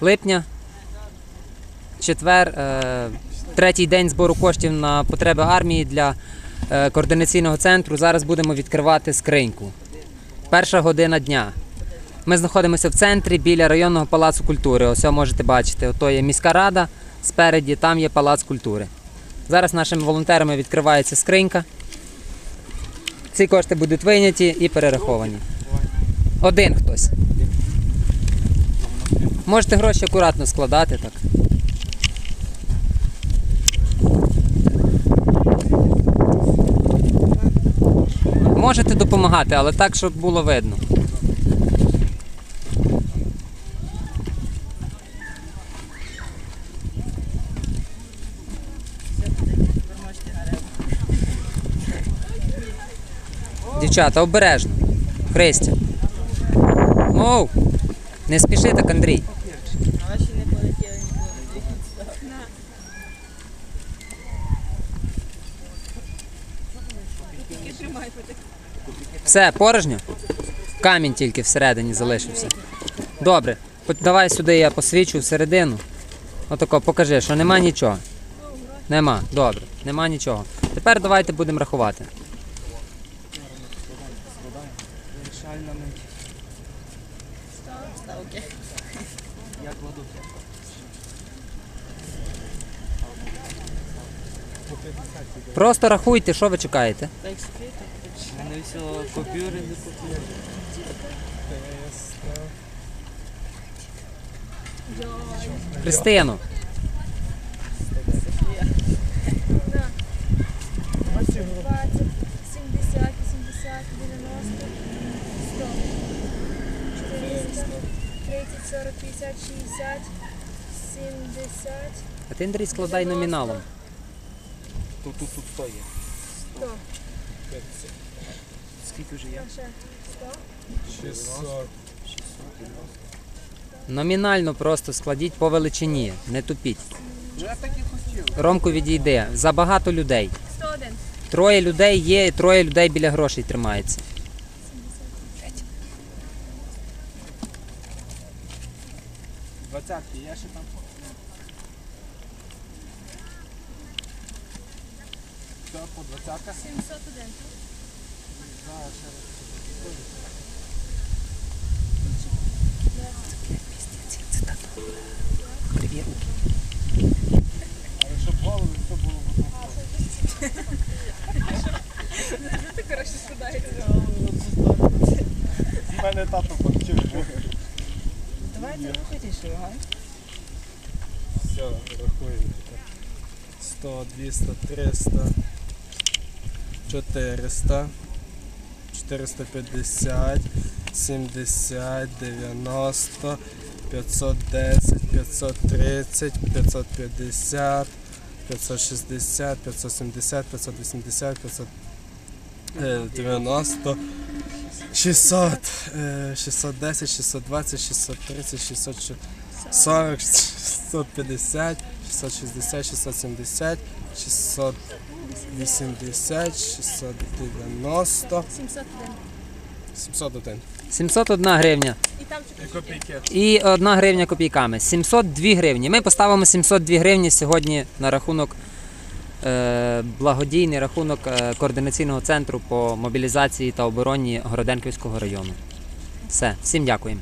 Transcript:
липня, четвер, е, третій день збору коштів на потреби армії для е, координаційного центру. Зараз будемо відкривати скриньку. Перша година дня. Ми знаходимося в центрі біля районного палацу культури. Ось можете бачити, ото є міська рада, спереді там є палац культури. Зараз нашими волонтерами відкривається скринька. Ці кошти будуть вийняті і перераховані. Один хтось. Можете гроші акуратно складати так. Можете допомагати, але так, щоб було видно. Дівчата, обережно. Христя. Оу! Не спіши так, Андрій. Все, порожньо? Камінь тільки всередині залишився. Добре, давай сюди я посвічу всередину. Отако, покажи, що нема нічого. Нема, добре, нема нічого. Тепер давайте будемо рахувати. Ставки. Просто рахуйте, що ви чекаєте. Мене все купюри не купили. Христину. Сімдесят, вісімдесят, дев'яносто, сто, чотириста, тридцять, сорок, п'ятдесят, шістдесят, сімдесят, А ти, Андрій, складай номіналом. Тут, тут, тут сто є. сто. Скільки вже є? А ще сто. Номінально просто складіть по величині, не тупіть. Ромку відійде. Забагато людей. Сто один. Троє людей є, і троє людей біля грошей тримається. Двадцятки є ще там? Все, по двадцятках? Сімсот один. Але щоб голови все було Ти коротше складається. У мене тато. Давайте рухайтеся, ага. Все, рахуємо. 100, 200, 300, 400, 450, 70, 90, 510, 530, 550, 560, 570, 580, 590, 600, е, 610, 620, 630, 640, 650, 660, 670, 680, 690, Сімсот один. 701. 701 гривня. І Копійки. І 1 гривня копійками. 702 гривні. Ми поставимо 702 гривні сьогодні на рахунок благодійний рахунок е, координаційного центру по мобілізації та обороні Городенківського району. Все, всім дякуємо.